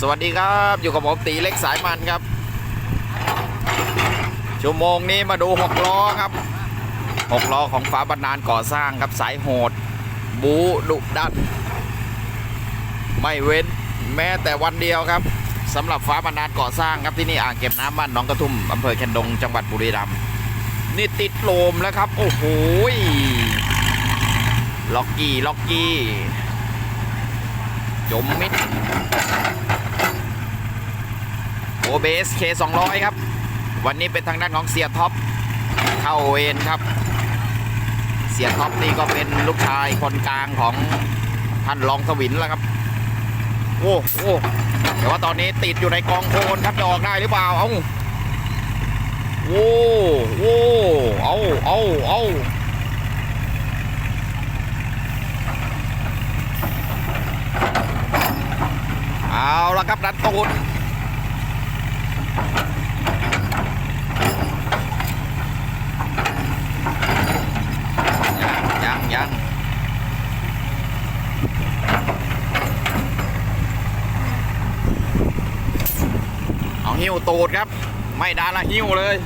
สวัสดีครับอยู่กับผมตีเล็กสายมันครับ ชั่วโมงนี้มาดูหกล้อครับหกล้อของฟ้าบรรณานก่อสร้างครับสายโหด บูดุดัน ไม่เว้นแม้แต่วันเดียวครับสำหรับฟ้าบรรณานก่อสร้างครับที่นี่อ่างเก็บน้ำบ้านหนองกระทุ่มอำเภอแคนดงจังหวัดบุรีรัมย์นี่ติดโลมแล้วครับ โอ้โหล็อกกี้ล็อกกี้จมมิด โอเบสเค200ครับ วันนี้เป็นทางด้านของเสียท็อปเข้าเวนครับ เสียท็อปนี่ก็เป็นลูกชายคนกลางของท่านรองสวินแล้วครับ โอ้โอ้แต่ว่าตอนนี้ติดอยู่ในกองโคลนครับจะออกได้หรือเปล่าเอาโอ้โอ้เอาเอาเอาเอาละครับดันตูดยังยังยังเอาหิ้ วตูดครับ ไม่ดาละหิ้วเลย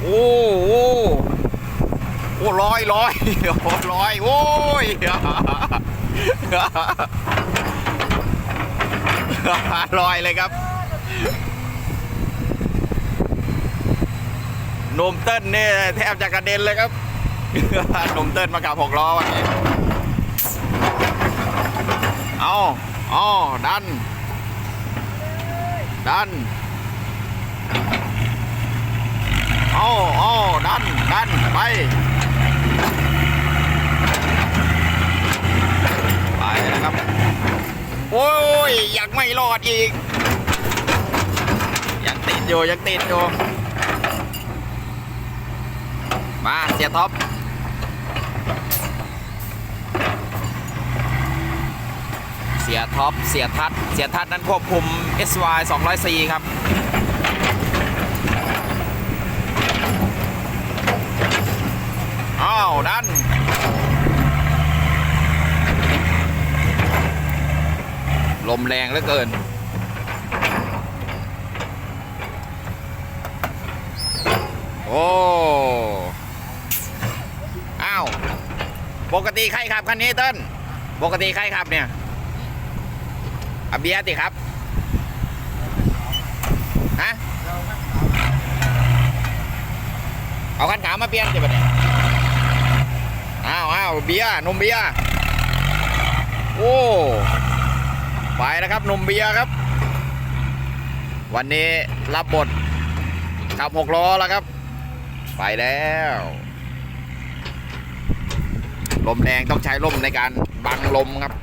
โอ้โหโอ้ร้อยร้อยโอ้ร้อยโอ้ยลอยเลยครับนมเต้นเนี่ยแทบจะกระเด็นเลยครับนมเต้นมากับหกล้อวันนี้ เอาเอดัน ดันเอาเอาดัน ดัน ไป ไปนะครับ โอ้ย ยังไม่รอดอีก ยังติดอยู่ ยังติดอยู่ มา เสียท็อป เสียท็อป เสียทัศน์เสียทัศน์นั้นควบคุม SY 204ครับ อ้าวดันลมแรงเหลือเกิน โอ้ อ้าว ปกติใครขับคันนี้เต้น ปกติใครขับเนี่ย อาเบียร์ติครับ ฮะ เอาคันขาวมาเปลี่ยนสิบัดเนี่ยอ้าวอ้าวเบียร์นมเบียร์โอ้ไปแล้วครับนมเบียร์ครับ วันนี้รับบทขับหกล้อแล้วครับ ไปแล้วลมแรงต้องใช้ลมในการบังลมครับ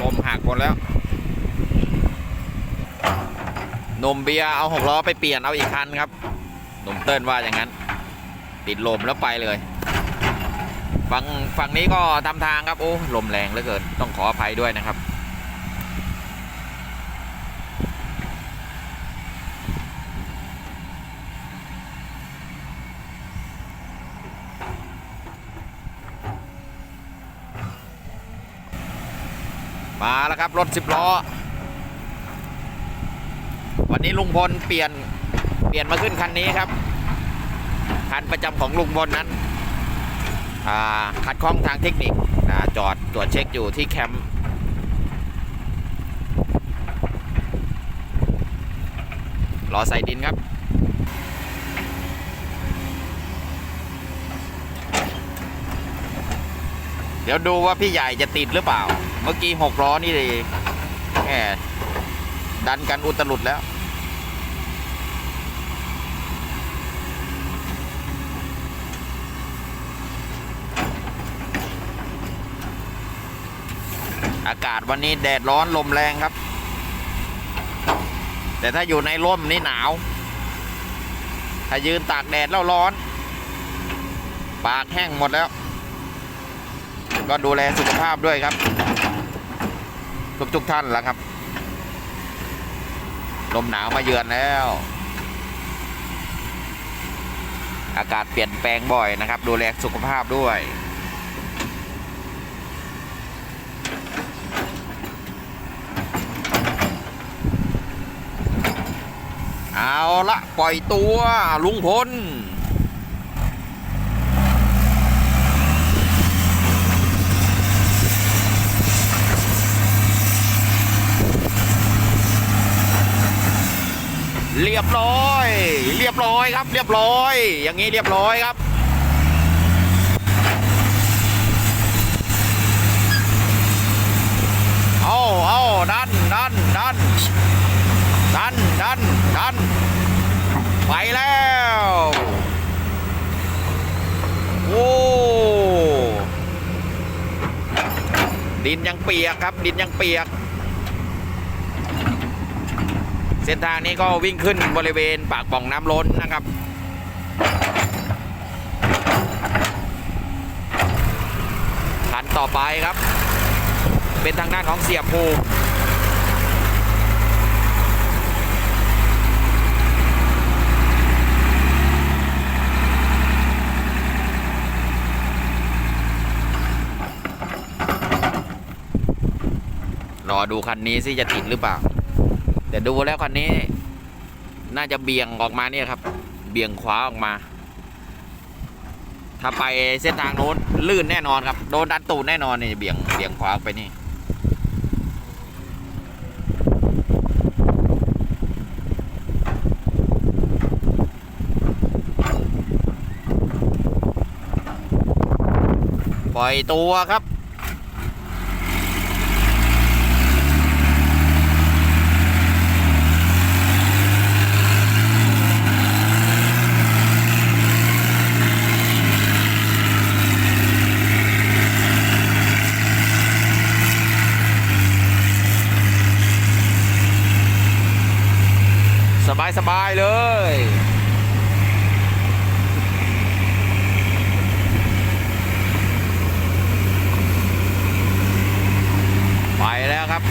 ลมหักหมดแล้วหนุ่มเบียร์เอาหกล้อไปเปลี่ยนเอาอีกคันครับหนุ่มเติ้ลว่าอย่างนั้น ติดลมแล้วไปเลยฝั่งฝั่งนี้ก็ทำทางครับโอ้ลมแรงเหลือเกินต้องขออภัยด้วยนะครับ มาแล้วครับรถสิบล้อ วันนี้ลุงพลเปลี่ยนเปลี่ยนมาขึ้นคันนี้ครับ คันประจำของลุงพลนั้นขัดข้องทางเทคนิคจอดตรวจเช็คอยู่ที่แคมป์รอใส่ดินครับ เดี๋ยวดูว่าพี่ใหญ่จะติดหรือเปล่า เมื่อกี้หกล้อนี่เลยแหมดันกันอุตลุดแล้ว อากาศวันนี้แดดร้อนลมแรงครับ แต่ถ้าอยู่ในร่มนี่หนาว ถ้ายืนตากแดดแล้วร้อน ปากแห้งหมดแล้ว ก็ดูแลสุขภาพด้วยครับ ทุกๆท่านแล้วครับ ลมหนาวมาเยือนแล้ว อากาศเปลี่ยนแปลงบ่อยนะครับ ดูแลสุขภาพด้วยเอาละปล่อยตัวลุงพล เรียบร้อย เรียบร้อยครับ เรียบร้อย อย่างนี้เรียบร้อยครับ เอาเอาดันดันดันดันดันดัน ไปแล้ว โอ้ดินยังเปียกครับ ดินยังเปียก เส้นทางนี้ก็วิ่งขึ้นบริเวณปากป่องน้ำล้นนะครับ คันต่อไปครับ เป็นทางด้านของเสียภูมิรอดูคันนี้สิจะติดหรือเปล่า แต่ดูแล้วคันนี้ น่าจะเบี่ยงออกมาเนี่ยครับ เบี่ยงขวาออกมา ถ้าไปเส้นทางโน้นลื่นแน่นอนครับ โดนดันตูดแน่นอนนี่เบี่ยงเบี่ยงขวาไปนี่ปล่อยตัวครับ สบายสบาย ๆ เลยไปแล้วครับ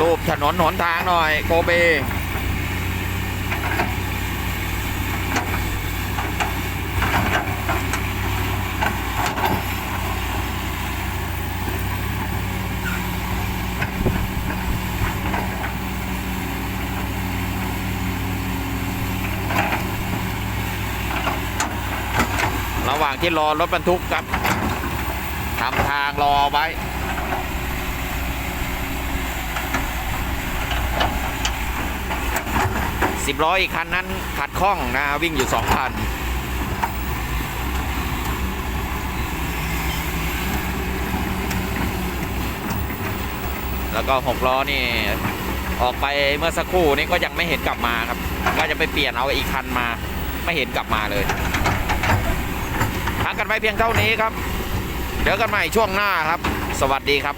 รูปถนนหนทางหน่อย โกเบ ว่างที่รอรถบรรทุกครับทำทางรอไว้ สิบล้ออีกคันนั้นขัดข้องนะวิ่งอยู่สองคันแล้วก็หกล้อนี่ออกไปเมื่อสักครู่นี้ก็ยังไม่เห็นกลับมาครับว่าจะไปเปลี่ยนเอาอีกคันมา ไม่เห็นกลับมาเลย พักกันไปเพียงเท่านี้ครับ เดี๋ยวกันใหม่ช่วงหน้าครับ สวัสดีครับ